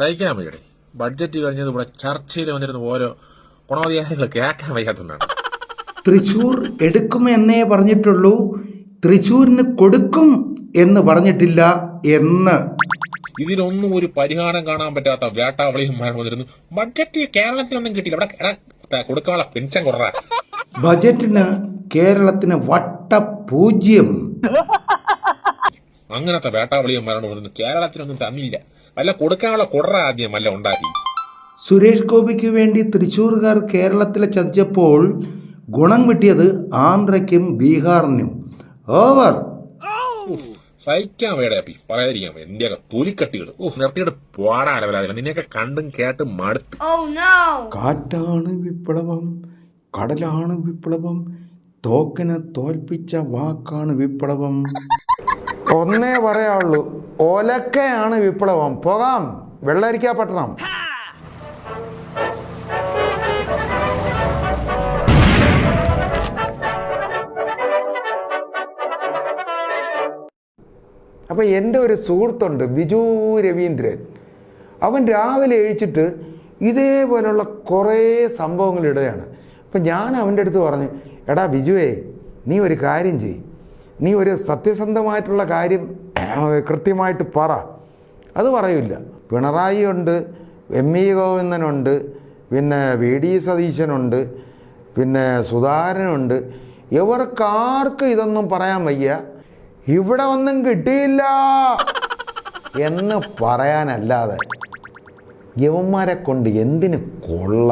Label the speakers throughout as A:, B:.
A: സഹിക്കാൻ വയ്യടെ ബഡ്ജറ്റ് കഴിഞ്ഞത് ഇവിടെ ചർച്ചയിൽ വന്നിരുന്ന ഓരോ ഗുണവധികാരികൾ കേൾക്കാൻ വയ്യാത്തതാണ്.
B: തൃശൂർ എടുക്കും എന്നേ പറഞ്ഞിട്ടുള്ളൂ തൃശൂരിന് കൊടുക്കും എന്ന് പറഞ്ഞിട്ടില്ല എന്ന്.
A: ഇതിനൊന്നും ഒരു പരിഹാരം കാണാൻ പറ്റാത്ത വേട്ടാവളിയും മരണം വന്നിരുന്നു. ബഡ്ജറ്റ് കേരളത്തിനൊന്നും കിട്ടിയില്ല. ഇവിടെ കൊടുക്കാനുള്ള പെൻഷൻ കുറ
B: ബജറ്റിന് കേരളത്തിന് വട്ട പൂജ്യം.
A: അങ്ങനത്തെ വേട്ടാവളിയും മരണം വന്നിരുന്നു. കേരളത്തിനൊന്നും തന്നില്ല. വല്ല കൊടുക്കാനുള്ള കുടറ ആദ്യം വല്ല ഉണ്ടാക്കി.
B: സുരേഷ് ഗോപിക്ക് വേണ്ടി തൃശ്ശൂർകാർ കേരളത്തിലെ ചതിച്ചപ്പോൾ ഗുണം കിട്ടിയത് ആന്ധ്രയ്ക്കും ബീഹാറിനും. ഓവർ.
A: സഹിക്കാൻ വേടേ പറയാതിരിക്കാം. എന്റെയൊക്കെ തൊലിക്കട്ടികൾ ഓ നിർത്തിയിട്ട് പോടാ അലവലാതില്ല നിന്നെയൊക്കെ കണ്ടും കേട്ടും മടുത്ത്.
C: Oh no!
B: കാറ്റാണ് വിപ്ലവം കടലാണ് വിപ്ലവം തോക്കിനെ തോൽപ്പിച്ച വാക്കാണ് വിപ്ലവം.
D: ഒന്നേ പറയാള്ളൂ ഒലക്കയാണ് വിപ്ലവം. പോകാം. വെള്ളരിക്കാ പട്ടണം. അപ്പൊ എന്റെ ഒരു സുഹൃത്തുണ്ട് ബിജു രവീന്ദ്രൻ. അവൻ രാവിലെ എഴിച്ചിട്ട് ഇതേപോലുള്ള കുറേ സംഭവങ്ങൾ ഇടുകയാണ്. അപ്പം ഞാൻ അവന്റെ അടുത്ത് പറഞ്ഞു എടാ ബിജുവേ നീ ഒരു കാര്യം ചെയ് നീ ഒരു സത്യസന്ധമായിട്ടുള്ള കാര്യം കൃത്യമായിട്ട് പറ. അത് പറയില്ല. പിണറായി ഉണ്ട് എം ഇ ഗോവിന്ദനുണ്ട് പിന്നെ വി ഡി സതീശനുണ്ട് പിന്നെ സുധാകരനുണ്ട്. ഇവർക്കാർക്ക് ഇതൊന്നും പറയാൻ വയ്യ. ഇവിടെ ഒന്നും കിട്ടിയില്ല എന്ന് പറയാനല്ലാതെ യവന്മാരെ കൊണ്ട് എന്തിന് കൊള്ള?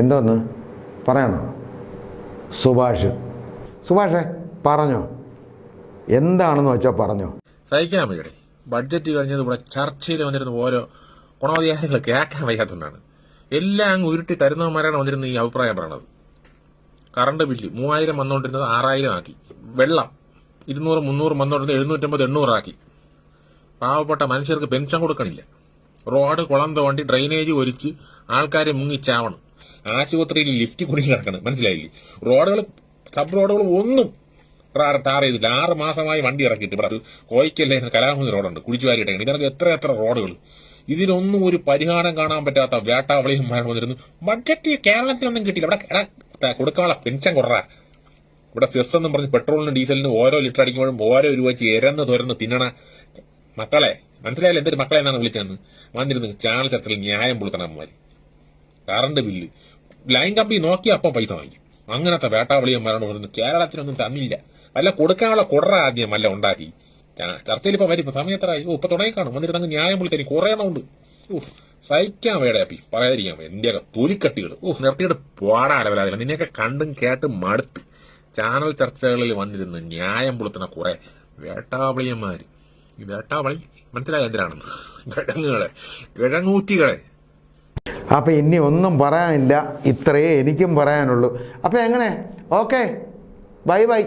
D: എന്തോന്ന്? പറയണോ? സുഭാഷ്. സുഭാഷേ പറഞ്ഞോ. എന്താണെന്ന് വെച്ചാൽ പറഞ്ഞു.
A: സഹിക്കാൻ വയ്യടെ ബഡ്ജറ്റ് കഴിഞ്ഞത് ഇവിടെ ചർച്ചയിൽ വന്നിരുന്ന ഓരോ ഗുണവധികാരികൾ കേൾക്കാൻ വയ്യാത്തതുകൊണ്ടാണ്. എല്ലാം അങ്ങ് ഉരുട്ടി തരുന്നവന്മാരാണ് വന്നിരുന്ന ഈ അഭിപ്രായം പറയണത്. കറണ്ട് ബില്ല് മൂവായിരം വന്നുകൊണ്ടിരുന്നത് ആറായിരം ആക്കി. വെള്ളം ഇരുന്നൂറ് മുന്നൂറ് വന്നുകൊണ്ടിരുന്നത് എഴുന്നൂറ്റമ്പത് എണ്ണൂറാക്കി പാവപ്പെട്ട മനുഷ്യർക്ക് പെൻഷൻ കൊടുക്കണില്ല. റോഡ് കുളം തോണ്ടി ഡ്രെയിനേജ് ഒലിച്ച് ആൾക്കാരെ മുങ്ങി ചാവണം. ആശുപത്രിയിൽ ലിഫ്റ്റ് കുടുങ്ങി കിടക്കണം. മനസ്സിലായില്ലേ? റോഡുകൾ സബ് റോഡുകൾ ഒന്നും ടാർ- ചെയ്തില്ല ആറ് മാസമായി വണ്ടി ഇറക്കിയിട്ട് ഇവിടെ കോയിക്കല്ലേ കലാമുതി റോഡുണ്ട്. കുഴിച്ചുവാരിയിട്ടേക്കണം ഇതിനകത്ത് എത്ര എത്ര റോഡുകൾ ഇതിനൊന്നും ഒരു പരിഹാരം കാണാൻ പറ്റാത്ത വേട്ടാവളിയും വന്നിരുന്നു. ബഡ്ജറ്റ് കേരളത്തിനൊന്നും കിട്ടിയില്ല. ഇവിടെ കൊടുക്കാനുള്ള പെൻഷൻ കുറ ഇവിടെ സെസ് എന്നും പറഞ്ഞ് പെട്രോളിനും ഡീസലിനും ഓരോ ലിറ്റർ അടിക്കുമ്പോഴും ഓരോ രൂപ വെച്ച് എരന്ന് തുരന്ന് തിന്നണ മക്കളെ. മനസ്സിലായാലും എന്തൊരു മക്കളെ എന്നാണ് വിളിച്ചതെന്ന്. വന്നിരുന്ന് ചാനൽ ചർച്ചയിൽ ന്യായം പുളുത്തണമാര് കറണ്ട് ബില്ല് ലൈൻ കമ്പി നോക്കി അപ്പം പൈസ വാങ്ങിക്കും. അങ്ങനത്തെ വേട്ടാവളിയും മരണം വന്നിരുന്നു കേരളത്തിനൊന്നും തന്നില്ല. വല്ല കൊടുക്കാനുള്ള കുടറ ആദ്യം അല്ല ഉണ്ടാക്കി. ചർച്ചയിൽ ഇപ്പൊ വരും. ഇപ്പൊ സമയത്തറായി ഓ ഇപ്പൊ തുടങ്ങി കാണും. വന്നിട്ട് അങ്ങ് ന്യായം വിളിത്തനി കുറെ എണ്ണം ഉണ്ട്. ഓ സഹിക്കാൻ വേടേ അപ്പി. പറയാതിരിക്കാൻ. എന്റെയൊക്കെ തൊലിക്കട്ടികൾ ഓ നിർത്തിയിട്ട് പോടാ നിന്നെയൊക്കെ കണ്ടും കേട്ടും മടുത്ത് ചാനൽ ചർച്ചകളിൽ വന്നിരുന്ന് ന്യായം പുളുത്തുന്ന കുറെ വേട്ടാവളിയന്മാര്. ഈ വേട്ടാവളി മനസ്സിലായ എന്തിനാണെന്ന് കിഴങ്ങുകളെ. കിഴങ്ങൂറ്റികളെ.
D: അപ്പം ഇനി ഒന്നും പറയാനില്ല. ഇത്രയേ എനിക്കും പറയാനുള്ളൂ. അപ്പം എങ്ങനെ? ഓക്കെ. Bye bye.